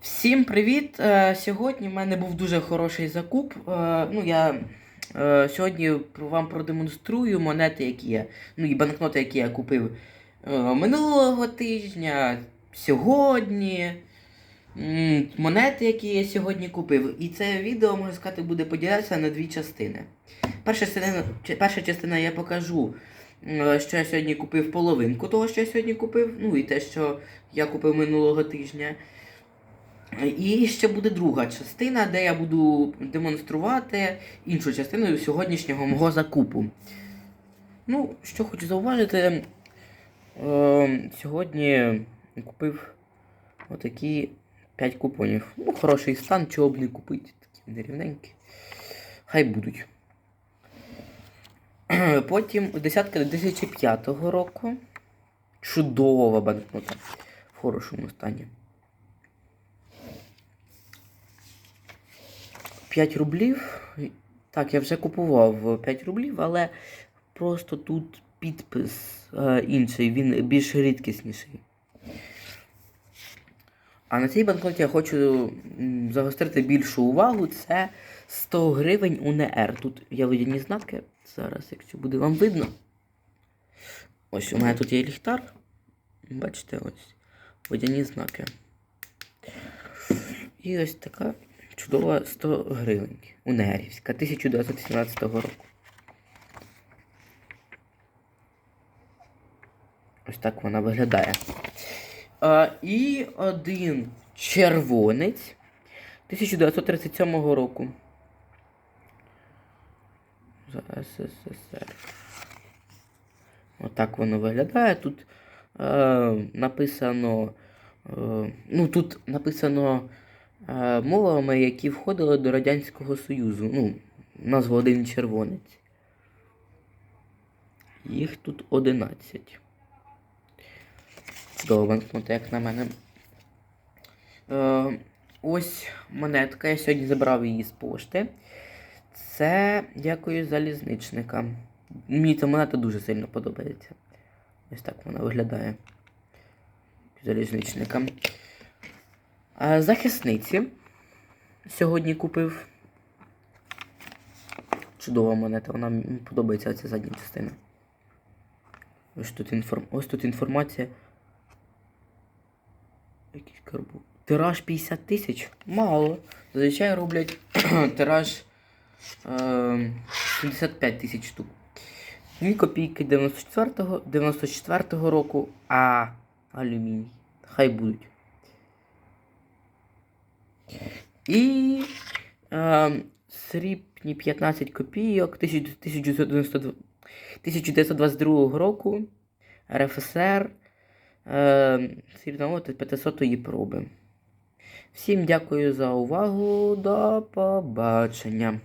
Всім привіт! Е, Сьогодні в мене був дуже хороший закуп. Е, Ну, я е, сьогодні вам продемонструю монети, які я. Ну і банкноти, які я купив минулого тижня, сьогодні. Монети, які я сьогодні купив. І це відео, можна сказати, буде поділятися на дві частини. Перша частина, перша частина я покажу, що я сьогодні купив половинку того, що я сьогодні купив. Ну і те, що я купив минулого тижня. І ще буде друга частина, де я буду демонструвати іншу частину сьогоднішнього мого закупу. Ну, що хочу зауважити, е, сьогодні купив отакі 5 купонів. Ну, хороший стан, чого б не купити. Такі вони рівненькі. Хай будуть. Потім десятка 2005 року. Чудова банкнота в хорошому стані. 5 рублів. Так, я вже купував 5 рублів, але просто тут підпис е, інший, він більш рідкісніший. А на цій банкноті я хочу загострити більшу увагу. Це 100 гривень УНР. Тут є водяні знаки. Зараз, якщо буде вам видно. Ось у мене тут є ліхтар. Бачите, ось водяні знаки. І ось така чудова 100 гривень. Унерівська 1917 року. Ось так вона виглядає. А, і один червонець 1937 року. За СССР. Отак воно виглядає. Тут е, написано. Е, ну, тут написано мовами, які входили до Радянського Союзу. Ну, назва один червонець. Їх тут 11. Чудова банкнота, як на мене. Е, ось монетка. Я сьогодні забрав її з пошти. Це дякую залізничникам. Мені ця монета дуже сильно подобається. Ось так вона виглядає. Залізничникам. Захисниці. Сьогодні купив. Чудова монета, вона мені подобається ця задня частина. Ось тут, інформ... Ось тут інформація. Якийсь карбу. Тираж 50 тисяч? Мало. Зазвичай роблять тираж е, 75 тисяч штук. Дві копійки 94-го 94-го року, а алюміній. Хай будуть. І е, срібні 15 копійок 1922 року РФСР е, срібноводи 500-ї проби. Всім дякую за увагу. До побачення.